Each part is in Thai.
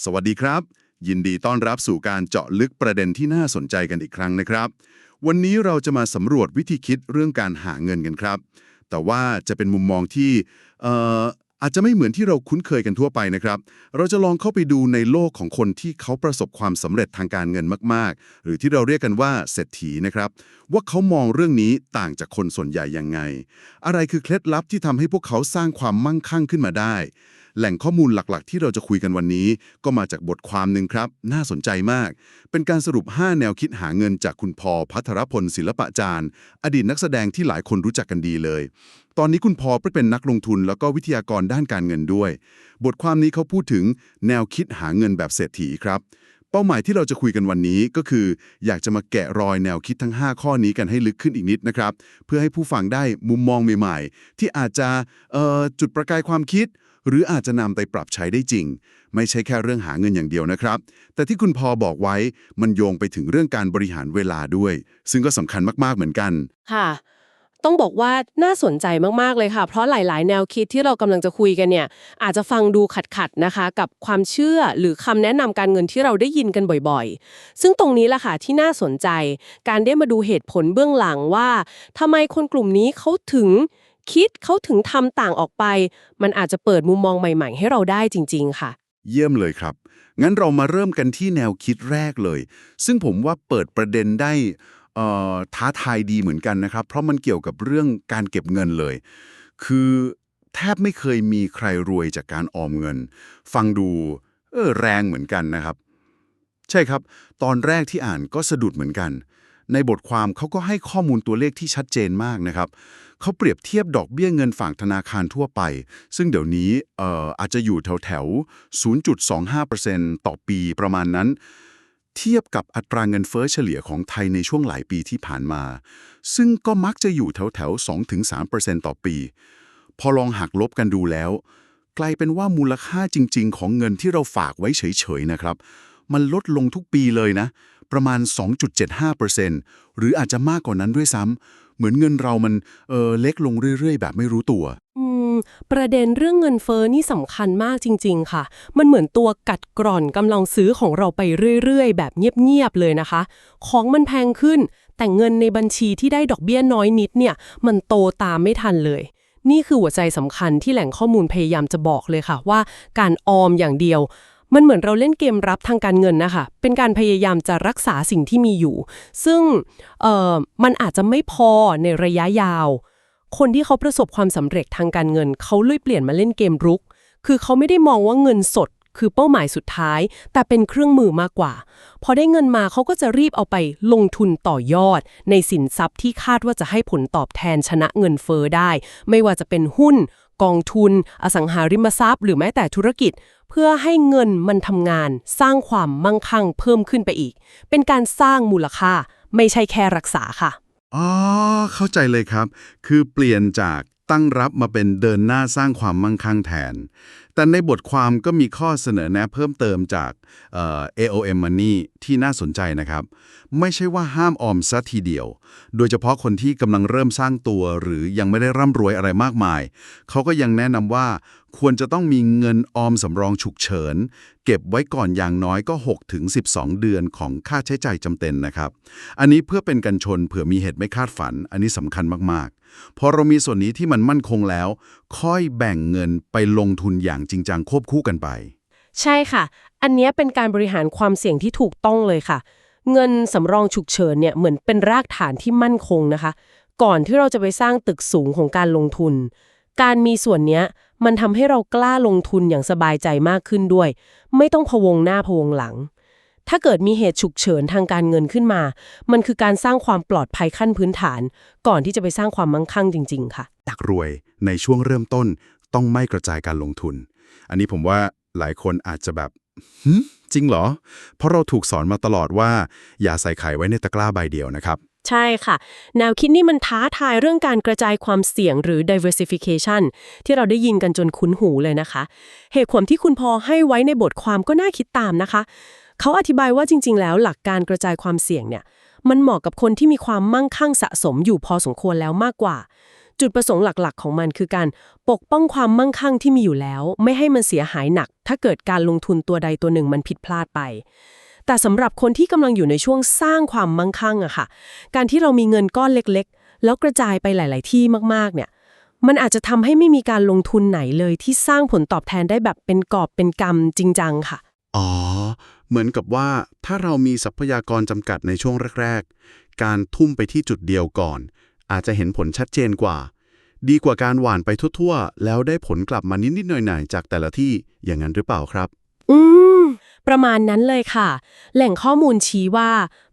สวัสดีครับ ยินดีต้อนรับสู่การเจาะลึกประเด็นที่น่าสนใจกันอีกครั้งนะครับ วันนี้เราจะมาสำรวจวิธีคิดเรื่องการหาเงินกันครับ แต่ว่าจะเป็นมุมมองที่เอ่ออาจจะไม่เหมือนที่เราคุ้นเคยกันทั่วไปนะครับ เราจะลองเข้าไปดูในโลกของคนที่เขาประสบความสำเร็จทางการเงินมาก ๆ หรือที่เราเรียกกันว่าเศรษฐีนะครับ ว่าเขามองเรื่องนี้ต่างจากคนส่วนใหญ่ยังไง อะไรคือเคล็ดลับที่ทำให้พวกเขาสร้างความมั่งคั่งขึ้นมาได้ แหล่งข้อมูลหลักๆ ที่เราจะคุยกันวันนี้ ก็มาจากบทความหนึ่งครับ น่าสนใจมาก เป็นการสรุป 5 แนวคิดหาเงินจากคุณพอพัทรพลศิลปะจารย์ อดีตนักแสดงที่หลายคนรู้จักกันดีเลย ตอนนี้คุณพอเป็นนักลงทุนแล้วก็วิทยากรด้านการเงินด้วย บทความนี้เขาพูดถึงแนวคิดหาเงินแบบเศรษฐีครับเป้าหมายที่เราจะคุยกันวันนี้ก็คือ อยากจะมาแกะรอยแนวคิดทั้ง 5 ข้อนี้กันให้ลึกขึ้นอีกนิดนะครับ เพื่อให้ผู้ฟังได้มุมมองใหม่ ๆ ที่อาจจะจุดประกายความคิด หรืออาจจะนำไปปรับใช้ได้จริง ไม่ใช่แค่เรื่องหาเงินอย่างเดียวนะครับ แต่ที่คุณพอบอกไว้มันโยงไปถึงเรื่องการบริหารเวลาด้วย ซึ่งก็สำคัญมากๆเหมือนกัน ค่ะ ต้องบอกว่าน่าสนใจมากๆเลยค่ะ เพราะหลาย ๆ แนวคิดที่เรากำลังจะคุยกันเนี่ย อาจจะฟังดูขัดๆนะคะ กับความเชื่อหรือคำแนะนำการเงินที่เราได้ยินกันบ่อยๆ ซึ่งตรงนี้แหละค่ะที่น่าสนใจ การได้มาดูเหตุผลเบื้องหลังว่าทำไมคนกลุ่มนี้เขาถึง คิดเขาถึงทำต่างออกไป มันอาจจะเปิดมุมมองใหม่ ๆ ให้เราได้จริง ๆ ค่ะ เยี่ยมเลยครับ งั้นเรามาเริ่มกันที่แนวคิดแรกเลย ซึ่งผมว่าเปิดประเด็นได้ท้าทายดีเหมือนกันนะครับ เพราะมันเกี่ยวกับเรื่องการเก็บเงินเลย คือแทบไม่เคยมีใครรวยจากการออมเงิน ฟังดูเออแรงเหมือนกันนะครับ ใช่ครับ ตอนแรกที่อ่านก็สะดุดเหมือนกัน ในบทความเขาก็ให้ข้อมูลตัวเลขที่ชัดเจนมากนะครับเขาเปรียบเทียบดอกเบี้ยเงินฝากธนาคารทั่วไป ซึ่งเดี๋ยวนี้เอ่ออาจจะอยู่แถวแถว0.25%ต่อปีประมาณนั้น เทียบกับอัตราเงินเฟ้อเฉลี่ยของไทยในช่วงหลายปีที่ผ่านมา ซึ่งก็มักจะอยู่แถวแถว2-3%ต่อปี พอลองหักลบกันดูแล้ว กลายเป็นว่ามูลค่าจริง ๆ ของเงินที่เราฝากไว้เฉยๆนะครับ มันลดลงทุกปีเลยนะ ประมาณ 2.75%หรืออาจจะมากกว่านั้นด้วยซ้ำเหมือนเงินเรามันเออเล็กลงเรื่อย ๆ แบบไม่รู้ตัว อืม ประเด็นเรื่องเงินเฟ้อนี่สำคัญมากจริง ๆ ค่ะ มันเหมือนตัวกัดกร่อนกำลังซื้อของเราไปเรื่อย ๆ แบบเงียบ ๆ เลยนะคะ ของมันแพงขึ้น แต่เงินในบัญชีที่ได้ดอกเบี้ยน้อยนิดเนี่ย มันโตตามไม่ทันเลยนี่คือหัวใจสำคัญที่แหล่งข้อมูลพยายามจะบอกเลยค่ะว่า การออมอย่างเดียว มันเหมือนเราเล่นเกมรับทางการเงินนะคะ เป็นการพยายามจะรักษาสิ่งที่มีอยู่ ซึ่งเอ่อมันอาจจะไม่พอในระยะยาว คนที่เขาประสบความสำเร็จทางการเงิน เขาเลยเปลี่ยนมาเล่นเกมรุก คือเขาไม่ได้มองว่าเงินสดคือเป้าหมายสุดท้าย แต่เป็นเครื่องมือมากกว่า พอได้เงินมาเขาก็จะรีบเอาไปลงทุนต่อยอด ในสินทรัพย์ที่คาดว่าจะให้ผลตอบแทนชนะเงินเฟอ้อได้ ไม่ว่าจะเป็นหุ้น กองทุน อสังหาริมทรัพย์ หรือแม้แต่ธุรกิจ เพื่อให้เงินมันทำงาน สร้างความมั่งคั่งเพิ่มขึ้นไปอีก เป็นการสร้างมูลค่า ไม่ใช่แค่รักษาค่ะ อ๋อ เข้าใจเลยครับ คือเปลี่ยนจากตั้งรับมาเป็นเดินหน้าสร้างความมั่งคั่งแทน แต่ในบทความก็มีข้อเสนอแนะเพิ่มเติมจากเอ่อ AOM Money ที่น่าสนใจนะครับ ไม่ใช่ว่าห้ามออมซะทีเดียว โดยเฉพาะคนที่กำลังเริ่มสร้างตัวหรือยังไม่ได้ร่ำรวยอะไรมากมาย เขาก็ยังแนะนำว่า ควรจะต้องมีเงินออมสำรองฉุกเฉิน เก็บไว้ก่อนอย่างน้อยก็ 6 ถึง 12 เดือนของค่าใช้จ่ายจำเป็นนะครับ อันนี้เพื่อเป็นกันชนเผื่อมีเหตุไม่คาดฝัน อันนี้สำคัญมากๆ พอเรามีส่วนนี้ที่มันมั่นคงแล้ว ค่อยแบ่งเงินไปลงทุนอย่างจริงจังควบคู่กันไป ใช่ค่ะ อันนี้เป็นการบริหารความเสี่ยงที่ถูกต้องเลยค่ะ เงินสำรองฉุกเฉินเนี่ยเหมือนเป็นรากฐานที่มั่นคงนะคะ ก่อนที่เราจะไปสร้างตึกสูงของการลงทุน การมีส่วนเนี้ย มันทำให้เรากล้าลงทุนอย่างสบายใจมากขึ้นด้วย ไม่ต้องพวงหน้าพวงหลัง ถ้าเกิดมีเหตุฉุกเฉินทางการเงินขึ้นมา มันคือการสร้างความปลอดภัยขั้นพื้นฐาน ก่อนที่จะไปสร้างความมั่งคั่งจริง ๆ ค่ะ อยากรวยในช่วงเริ่มต้นต้องไม่กระจายการลงทุน อันนี้ผมว่าหลายคนอาจจะแบบจริงเหรอ เพราะเราถูกสอนมาตลอดว่า อย่าใส่ไข่ไว้ในตะกร้าใบเดียวนะครับ ใช่ค่ะ แนวคิดนี้มันท้าทายเรื่องการกระจายความเสี่ยงหรือ diversification ที่เราได้ยินกันจนคุ้นหูเลยนะคะ เหตุผลที่คุณพอให้ไว้ในบทความก็น่าคิดตามนะคะ เขาอธิบายว่าจริง ๆ แล้วหลักการกระจายความเสี่ยงเนี่ย มันเหมาะกับคนที่มีความมั่งคั่งสะสมอยู่พอสมควรแล้วมากกว่า จุดประสงค์หลักๆ ของมันคือการปกป้องความมั่งคั่งที่มีอยู่แล้ว ไม่ให้มันเสียหายหนัก ถ้าเกิดการลงทุนตัวใดตัวหนึ่งมันผิดพลาดไป แต่สำหรับคนที่กำลังอยู่ในช่วงสร้างความมั่งคั่งอะค่ะ การที่เรามีเงินก้อนเล็กๆ แล้วกระจายไปหลาย ๆ ที่มากๆ เนี่ย มันอาจจะทำให้ไม่มีการลงทุนไหนเลยที่สร้างผลตอบแทนได้แบบเป็นกอบเป็นกำจริงจังค่ะ อ๋อ เหมือนกับว่าถ้าเรามีทรัพยากรจำกัดในช่วงแรก ๆ การทุ่มไปที่จุดเดียวก่อน อาจจะเห็นผลชัดเจนกว่า ดีกว่าการหว่านไปทั่ว ๆ แล้วได้ผลกลับมานิดๆหน่อยๆจากแต่ละที่อย่างนั้นหรือเปล่าครับ อืม ประมาณนั้นเลยค่ะ แหล่งข้อมูลชี้ว่า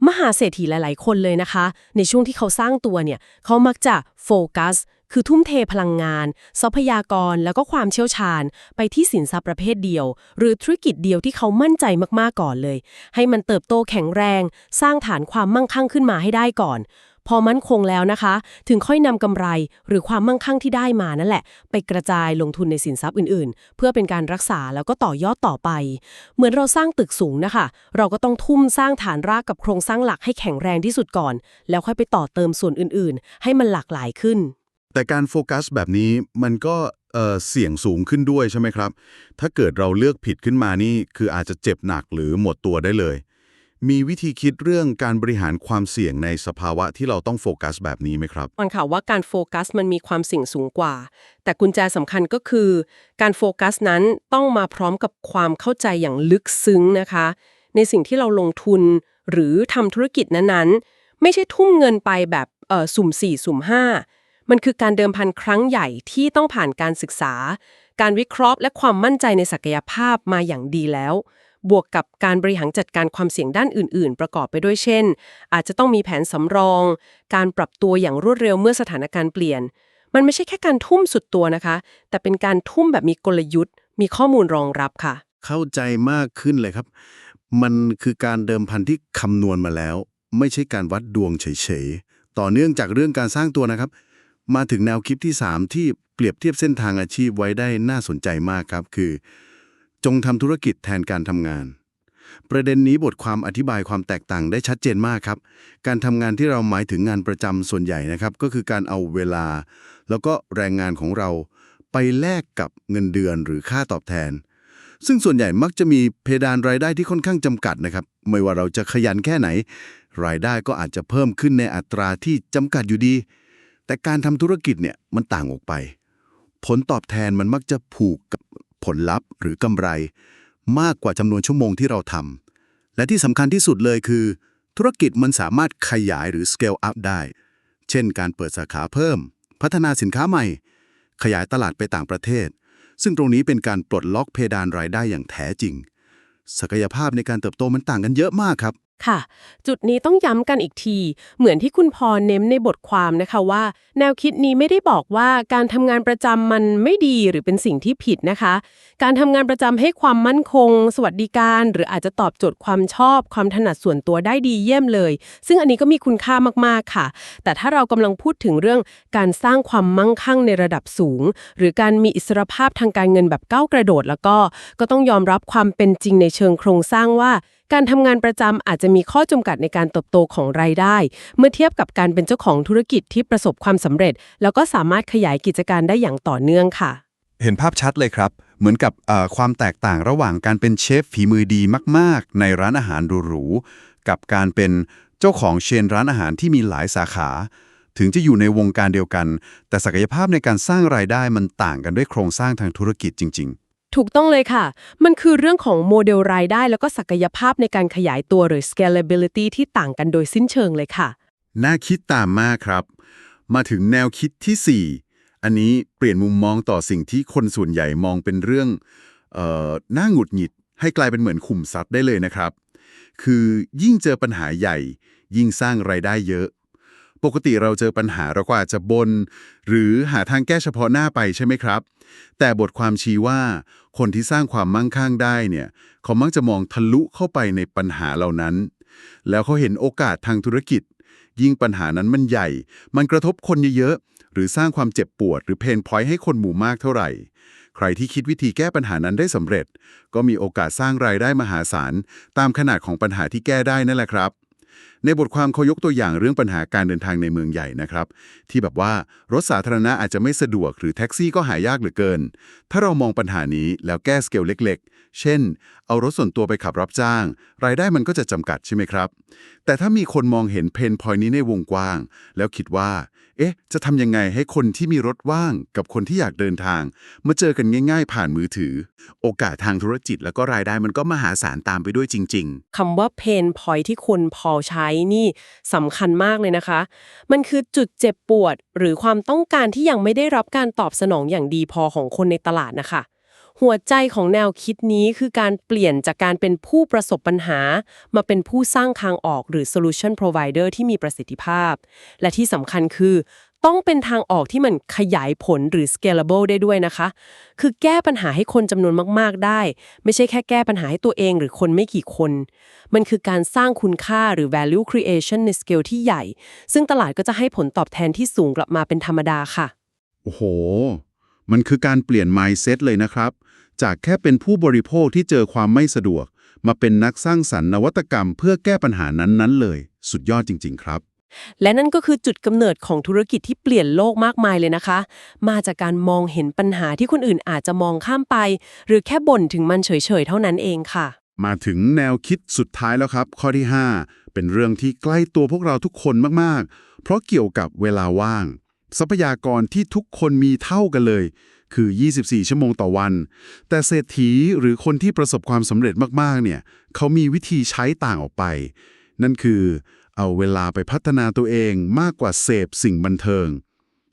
มหาเศรษฐีหลาย ๆ คนเลยนะคะ ในช่วงที่เขาสร้างตัวเนี่ย เขามักจะโฟกัส คือทุ่มเทพลังงาน ทรัพยากรแล้วก็ความเชี่ยวชาญ ไปที่สินทรัพย์ประเภทเดียว หรือธุรกิจเดียวที่เขามั่นใจมาก ๆ ก่อนเลย ให้มันเติบโตแข็งแรง สร้างฐานความมั่งคั่งขึ้นมาให้ได้ก่อน พอมั่นคงแล้วนะคะ ถึงค่อยนำกำไรหรือความมั่งคั่งที่ได้มานั่นแหละ ไปกระจายลงทุนในสินทรัพย์อื่นๆ เพื่อเป็นการรักษาแล้วก็ต่อยอดต่อไป เหมือนเราสร้างตึกสูงนะคะ เราก็ต้องทุ่มสร้างฐานรากกับโครงสร้างหลักให้แข็งแรงที่สุดก่อน แล้วค่อยไปต่อเติมส่วนอื่นๆ ให้มันหลากหลายขึ้น แต่การโฟกัสแบบนี้มันก็เอ่อเสี่ยงสูงขึ้นด้วยใช่ไหมครับ ถ้าเกิดเราเลือกผิดขึ้นมานี่คืออาจจะเจ็บหนักหรือหมดตัวได้เลย มีวิธีคิดเรื่องการบริหารความเสี่ยงในสภาวะที่เราต้องโฟกัสแบบนี้ไหมครับมันค่ะว่าการโฟกัสมันมีความเสี่ยงสูงกว่า แต่กุญแจสำคัญก็คือ การโฟกัสนั้นต้องมาพร้อมกับความเข้าใจอย่างลึกซึ้งนะคะ ในสิ่งที่เราลงทุนหรือทำธุรกิจนั้นๆ ไม่ใช่ทุ่มเงินไปแบบเออสุ่มสี่สุ่มห้ามันคือการเดิมพันครั้งใหญ่ที่ต้องผ่านการศึกษา การวิเคราะห์และความมั่นใจในศักยภาพมาอย่างดีแล้ว บวกกับการบริหารจัดการความเสี่ยงด้านอื่น ๆ ประกอบไปด้วยเช่น อาจจะต้องมีแผนสำรอง การปรับตัวอย่างรวดเร็วเมื่อสถานการณ์เปลี่ยน มันไม่ใช่แค่การทุ่มสุดตัวนะคะ แต่เป็นการทุ่มแบบมีกลยุทธ์ มีข้อมูลรองรับค่ะ เข้าใจมากขึ้นเลยครับ มันคือการเดิมพันที่คำนวณมาแล้ว ไม่ใช่การวัดดวงเฉยๆต่อเนื่องจากเรื่องการสร้างตัวนะครับ มาถึงแนวคิดที่ 3 ที่เปรียบเทียบเส้นทางอาชีพไว้ได้น่าสนใจมากครับคือ จงทำธุรกิจแทนการทำงาน ประเด็นนี้บทความอธิบายความแตกต่างได้ชัดเจนมากครับ การทำงานที่เราหมายถึงงานประจำส่วนใหญ่นะครับ ก็คือการเอาเวลา แล้วก็แรงงานของเราไปแลกกับเงินเดือนหรือค่าตอบแทน ซึ่งส่วนใหญ่มักจะมีเพดานรายได้ที่ค่อนข้างจำกัดนะครับ ไม่ว่าเราจะขยันแค่ไหน รายได้ก็อาจจะเพิ่มขึ้นในอัตราที่จำกัดอยู่ดี แต่การทำธุรกิจเนี่ยมันต่างออกไป ผลตอบแทนมันมักจะผูกกับ ผลลัพธ์หรือกำไร มากกว่าจำนวนชั่วโมงที่เราทำและที่สำคัญที่สุดเลยคือ ธุรกิจมันสามารถขยายหรือ scale up ได้ เช่น การเปิดสาขาเพิ่ม พัฒนาสินค้าใหม่ ขยายตลาดไปต่างประเทศ ซึ่งตรงนี้เป็นการปลดล็อกเพดานรายได้อย่างแท้จริง ศักยภาพในการเติบโตมันต่างกันเยอะมากครับ ค่ะ จุดนี้ต้องย้ำกันอีกที เหมือนที่คุณพรเน้นในบทความนะคะว่า แนวคิดนี้ไม่ได้บอกว่าการทำงานประจำมันไม่ดีหรือเป็นสิ่งที่ผิดนะคะ การทำงานประจำให้ความมั่นคง สวัสดิการ หรืออาจจะตอบโจทย์ความชอบ ความถนัดส่วนตัวได้ดีเยี่ยมเลย ซึ่งอันนี้ก็มีคุณค่ามากๆค่ะ แต่ถ้าเรากำลังพูดถึงเรื่องการสร้างความมั่งคั่งในระดับสูง หรือการมีอิสรภาพทางการเงินแบบก้าวกระโดด แล้วก็ก็ต้องยอมรับความเป็นจริงในเชิงโครงสร้างว่า การทำงานประจำอาจจะมีข้อจำกัดในการเติบโตของรายได้ เมื่อเทียบกับการเป็นเจ้าของธุรกิจที่ประสบความสำเร็จ แล้วก็สามารถขยายกิจการได้อย่างต่อเนื่องค่ะ เห็นภาพชัดเลยครับ เหมือนกับความแตกต่างระหว่างการเป็นเชฟฝีมือดีมาก ๆ ในร้านอาหารหรูๆกับการเป็นเจ้าของเชนร้านอาหารที่มีหลายสาขา ถึงจะอยู่ในวงการเดียวกัน แต่ศักยภาพในการสร้างรายได้มันต่างกันด้วยโครงสร้างทางธุรกิจจริง ๆ ถูกต้องเลยค่ะ มันคือเรื่องของโมเดลรายได้แล้วก็ศักยภาพในการขยายตัวหรือ scalability ที่ต่างกันโดยสิ้นเชิงเลยค่ะ น่าคิดตามมากครับ มาถึงแนวคิดที่ 4 อันนี้เปลี่ยนมุมมองต่อสิ่งที่คนส่วนใหญ่มองเป็นเรื่องเอ่อน่าหงุดหงิด ให้กลายเป็นเหมือนขุมทรัพย์ได้เลยนะครับ คือยิ่งเจอปัญหาใหญ่ ยิ่งสร้างไรายได้เยอะ ปกติเราเจอปัญหาเราก็อาจจะบน หรือหาทางแก้เฉพาะหน้าไปใช่ไหมครับ แต่บทความชี้ว่าคนที่สร้างความมั่งคั่งได้เนี่ย เขามักจะมองทะลุเข้าไปในปัญหาเหล่านั้น แล้วเขาเห็นโอกาสทางธุรกิจ ยิ่งปัญหานั้นมันใหญ่ มันกระทบคนเยอะๆหรือสร้างความเจ็บปวด หรือเพนพอยต์ให้คนหมู่มากเท่าไหร่ ใครที่คิดวิธีแก้ปัญหานั้นได้สำเร็จ ก็มีโอกาสสร้างรายได้มหาศาลตามขนาดของปัญหาที่แก้ได้นั่นแหละครับ ในบทความเขายกตัวอย่างเรื่องปัญหาการเดินทางในเมืองใหญ่นะครับ ที่แบบว่ารถสาธารณะอาจจะไม่สะดวกหรือแท็กซี่ก็หายากเหลือเกิน ถ้าเรามองปัญหานี้แล้วแก้สเกลเล็ก ๆ เช่น เอารถส่วนตัวไปขับรับจ้าง รายได้มันก็จะจำกัดใช่ไหมครับ แต่ถ้ามีคนมองเห็นเพนพอยนี้ในวงกว้าง แล้วคิดว่า เอ๊ะ จะทำยังไงให้คนที่มีรถว่างกับคนที่อยากเดินทาง มาเจอกันง่าย ๆ ผ่านมือถือ โอกาสทางธุรกิจแล้วก็รายได้มันก็มหาศาลตามไปด้วยจริง ๆ คำว่าเพนพอยที่คนพอใช้นี่สำคัญมากเลยนะคะ มันคือจุดเจ็บปวด หรือความต้องการที่ยังไม่ได้รับการตอบสนองอย่างดีพอของคนในตลาดนะคะ หัวใจของแนวคิดนี้คือการเปลี่ยนจากการเป็นผู้ประสบปัญหา มาเป็นผู้สร้างทางออกหรือ solution provider ที่มีประสิทธิภาพ และที่สำคัญคือ ต้องเป็นทางออกที่มันขยายผลหรือ scalable ได้ด้วยนะคะ คือแก้ปัญหาให้คนจำนวนมาก ๆ ได้ ไม่ใช่แค่แก้ปัญหาให้ตัวเองหรือคนไม่กี่คน มันคือการสร้างคุณค่าหรือ value creation ในสเกลที่ใหญ่ ซึ่งตลาดก็จะให้ผลตอบแทนที่สูงกลับมาเป็นธรรมดาค่ะ โอ้โห มันคือการเปลี่ยน mindset เลยนะครับ จากแค่เป็นผู้บริโภคที่เจอความไม่สะดวก มาเป็นนักสร้างสรรค์นวัตกรรม เพื่อแก้ปัญหานั้นๆ เลย สุดยอดจริง ๆ ครับและนั่นก็คือจุดกำเนิดของธุรกิจที่เปลี่ยนโลกมากมายเลยนะคะ มาจากการมองเห็นปัญหาที่คนอื่นอาจจะมองข้ามไป หรือแค่บ่นถึงมันเฉยๆ เท่านั้นเองค่ะ มาถึงแนวคิดสุดท้ายแล้วครับ ข้อที่ 5 เป็นเรื่องที่ใกล้ตัวพวกเราทุกคนมากๆ เพราะเกี่ยวกับเวลาว่าง ทรัพยากรที่ทุกคนมีเท่ากันเลย คือ 24 ชั่วโมงต่อวัน แต่เศรษฐีหรือคนที่ประสบความสำเร็จมากๆ เนี่ยเขามีวิธีใช้ต่างออกไป นั่นคือเอาเวลาไปพัฒนาตัวเองมากกว่าเสพสิ่งบันเทิง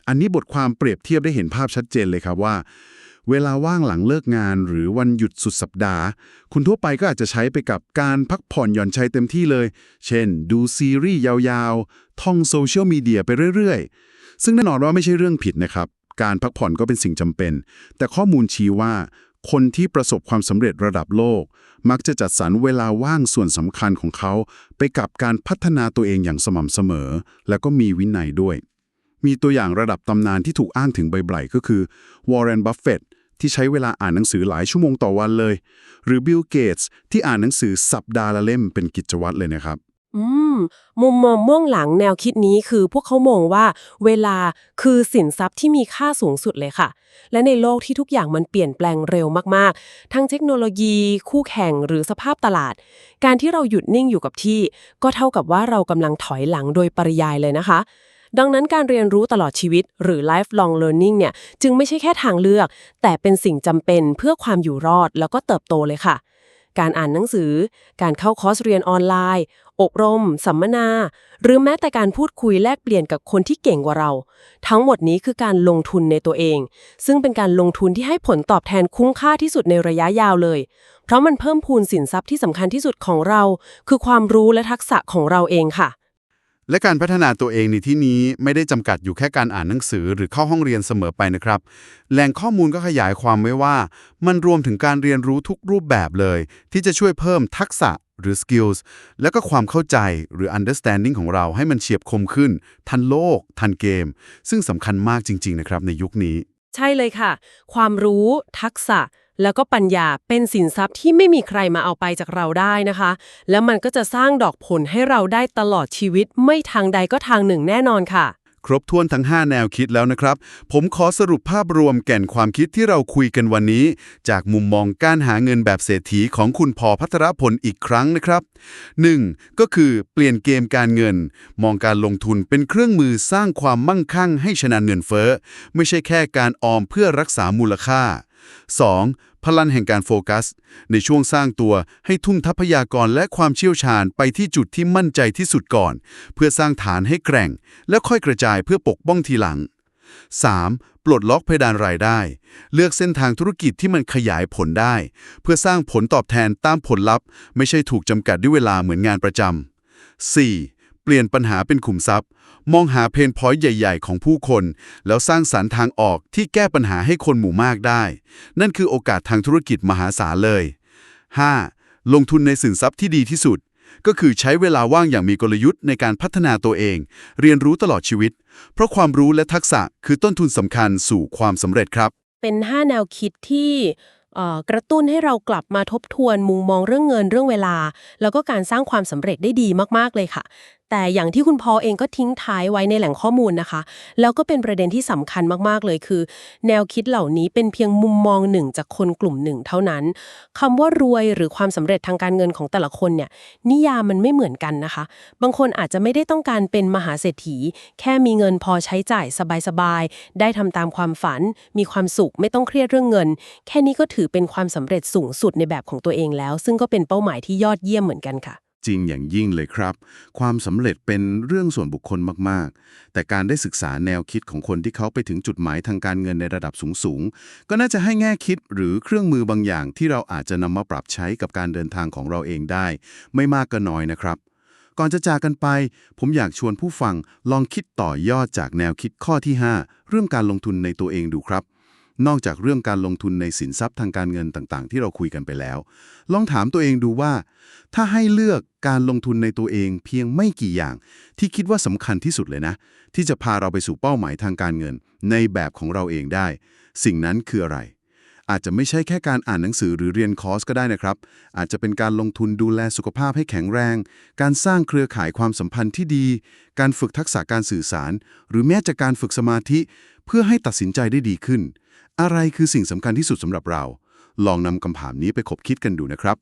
อันนี้บทความเปรียบเทียบได้เห็นภาพชัดเจนเลยครับว่า เวลาว่างหลังเลิกงานหรือวันหยุดสุดสัปดาห์ คุณทั่วไปก็อาจจะใช้ไปกับการพักผ่อนหย่อนใจเต็มที่เลย เช่น ดูซีรีส์ยาวๆ ท่องโซเชียลมีเดียไปเรื่อยๆ ซึ่งแน่นอนว่าไม่ใช่เรื่องผิดนะครับ การพักผ่อนก็เป็นสิ่งจำเป็น แต่ข้อมูลชี้ว่า คนที่ประสบความสำเร็จระดับโลก มักจะจัดสรรเวลาว่างส่วนสำคัญของเขา ไปกับการพัฒนาตัวเองอย่างสม่ำเสมอ และก็มีวินัยด้วย มีตัวอย่างระดับตำนานที่ถูกอ้างถึงบ่อยๆก็คือวอร์เรนบัฟเฟตที่ใช้เวลาอ่านหนังสือหลายชั่วโมงต่อวันเลย หรือบิลเกตส์ที่อ่านหนังสือสัปดาห์ละเล่มเป็นกิจวัตรเลยนะครับ อืม มุมมองเบื้องหลังแนวคิดนี้คือพวกเขามองว่าเวลาคือสินทรัพย์ที่มีค่าสูงสุดเลยค่ะ และในโลกที่ทุกอย่างมันเปลี่ยนแปลงเร็วมากๆ ทั้งเทคโนโลยี คู่แข่งหรือสภาพตลาด การที่เราหยุดนิ่งอยู่กับที่ ก็เท่ากับว่าเรากำลังถอยหลังโดยปริยายเลยนะคะ ดังนั้นการเรียนรู้ตลอดชีวิต หรือ lifelong learning เนี่ยจึงไม่ใช่แค่ทางเลือก แต่เป็นสิ่งจำเป็นเพื่อความอยู่รอดแล้วก็เติบโตเลยค่ะ การอ่านหนังสือ การเข้าคอร์สเรียนออนไลน์ อบรม สัมมนา หรือแม้แต่การพูดคุยแลกเปลี่ยนกับคนที่เก่งกว่าเรา ทั้งหมดนี้คือการลงทุนในตัวเอง ซึ่งเป็นการลงทุนที่ให้ผลตอบแทนคุ้มค่าที่สุดในระยะยาวเลย เพราะมันเพิ่มพูนสินทรัพย์ที่สำคัญที่สุดของเรา คือความรู้และทักษะของเราเองค่ะ และการพัฒนาตัวเองในที่นี้ไม่ได้จำกัดอยู่แค่การอ่านหนังสือหรือเข้าห้องเรียนเสมอไปนะครับ แหล่งข้อมูลก็ขยายความไว้ว่า มันรวมถึงการเรียนรู้ทุกรูปแบบเลย ที่จะช่วยเพิ่มทักษะหรือ skills แล้วก็ความเข้าใจหรือ understanding ของเราให้มันเฉียบคมขึ้น ทันโลก ทันเกม ซึ่งสำคัญมากจริง ๆ นะครับในยุคนี้ ใช่เลยค่ะ ความรู้ ทักษะ แล้วก็ปัญญาเป็นสินทรัพย์ที่ไม่มีใครมาเอาไปจากเราได้นะคะ แล้วมันก็จะสร้างดอกผลให้เราได้ตลอดชีวิตไม่ทางใดก็ทางหนึ่งแน่นอนค่ะ ครบถ้วนทั้ง 5 แนวคิดแล้วนะครับ ผมขอสรุปภาพรวมแก่นความคิดที่เราคุยกันวันนี้ จากมุมมองการหาเงินแบบเศรษฐีของคุณพอพัทรพลอีกครั้งนะครับ 1. ก็คือเปลี่ยนเกมการเงิน มองการลงทุนเป็นเครื่องมือสร้างความมั่งคั่งให้ชนะเงินเฟ้อ ไม่ใช่แค่การออมเพื่อรักษามูลค่า 2. พลังแห่งการโฟกัส ในช่วงสร้างตัวให้ทุ่มทรัพยากรและความเชี่ยวชาญไปที่จุดที่มั่นใจที่สุดก่อน เพื่อสร้างฐานให้แกร่ง แล้วค่อยกระจายเพื่อปกป้องทีหลัง 3. ปลดล็อกเพดานรายได้ เลือกเส้นทางธุรกิจที่มันขยายผลได้ เพื่อสร้างผลตอบแทนตามผลลัพธ์ ไม่ใช่ถูกจำกัดด้วยเวลาเหมือนงานประจำ 4. เปลี่ยนปัญหาเป็นขุมทรัพย์ มองหาเพนพอยต์ใหญ่ ๆ ของผู้คน แล้วสร้างสรรค์ทางออกที่แก้ปัญหาให้คนหมู่มากได้ นั่นคือโอกาสทางธุรกิจมหาศาลเลย 5. ลงทุนในสินทรัพย์ที่ดีที่สุด ก็คือใช้เวลาว่างอย่างมีกลยุทธ์ในการพัฒนาตัวเอง เรียนรู้ตลอดชีวิต เพราะความรู้และทักษะคือต้นทุนสำคัญสู่ความสำเร็จครับ เป็น 5 แนวคิดที่กระตุ้นให้เรากลับมาทบทวนมุมมองเรื่องเงินเรื่องเวลา แล้วก็การสร้างความสำเร็จได้ดีมาก ๆ เลยค่ะแต่อย่างที่คุณพอเองก็ทิ้งท้ายไว้ในแหล่งข้อมูลนะคะ แล้วก็เป็นประเด็นที่สำคัญมากๆเลยคือ แนวคิดเหล่านี้เป็นเพียงมุมมองหนึ่งจากคนกลุ่มหนึ่งเท่านั้นคำว่ารวยหรือความสำเร็จทางการเงินของแต่ละคนเนี่ยนิยามมันไม่เหมือนกันนะคะ บางคนอาจจะไม่ได้ต้องการเป็นมหาเศรษฐี แค่มีเงินพอใช้จ่ายสบายๆได้ทำตามความฝัน มีความสุขไม่ต้องเครียดเรื่องเงิน แค่นี้ก็ถือเป็นความสำเร็จสูงสุดในแบบของตัวเองแล้ว ซึ่งก็เป็นเป้าหมายที่ยอดเยี่ยมเหมือนกันค่ะ จริงอย่างยิ่งเลยครับ ความสำเร็จเป็นเรื่องส่วนบุคคลมากๆ แต่การได้ศึกษาแนวคิดของคนที่เขาไปถึงจุดหมายทางการเงินในระดับสูงๆ ก็น่าจะให้แง่คิดหรือเครื่องมือบางอย่างที่เราอาจจะนำมาปรับใช้กับการเดินทางของเราเองได้ ไม่มากก็น้อยนะครับก่อนจะจากกันไป ผมอยากชวนผู้ฟังลองคิดต่อยอดจากแนวคิดข้อที่ 5 เรื่องการลงทุนในตัวเองดูครับ นอกจากเรื่องการลงทุนในสินทรัพย์ทางการเงินต่างๆ ที่เราคุยกันไปแล้ว ลองถามตัวเองดูว่า ถ้าให้เลือกการลงทุนในตัวเองเพียงไม่กี่อย่าง ที่คิดว่าสำคัญที่สุดเลยนะ ที่จะพาเราไปสู่เป้าหมายทางการเงิน ในแบบของเราเองได้ สิ่งนั้นคืออะไร อาจจะไม่ใช่แค่การอ่านหนังสือหรือเรียนคอร์สก็ได้นะครับ อาจจะเป็นการลงทุนดูแลสุขภาพให้แข็งแรง การสร้างเครือข่ายความสัมพันธ์ที่ดี การฝึกทักษะการสื่อสาร หรือแม้แต่การฝึกสมาธิ เพื่อให้ตัดสินใจได้ดีขึ้น อะไรคือสิ่งสำคัญที่สุดสำหรับเรา ลองนำคำถามนี้ไปคบคิดกันดูนะครับ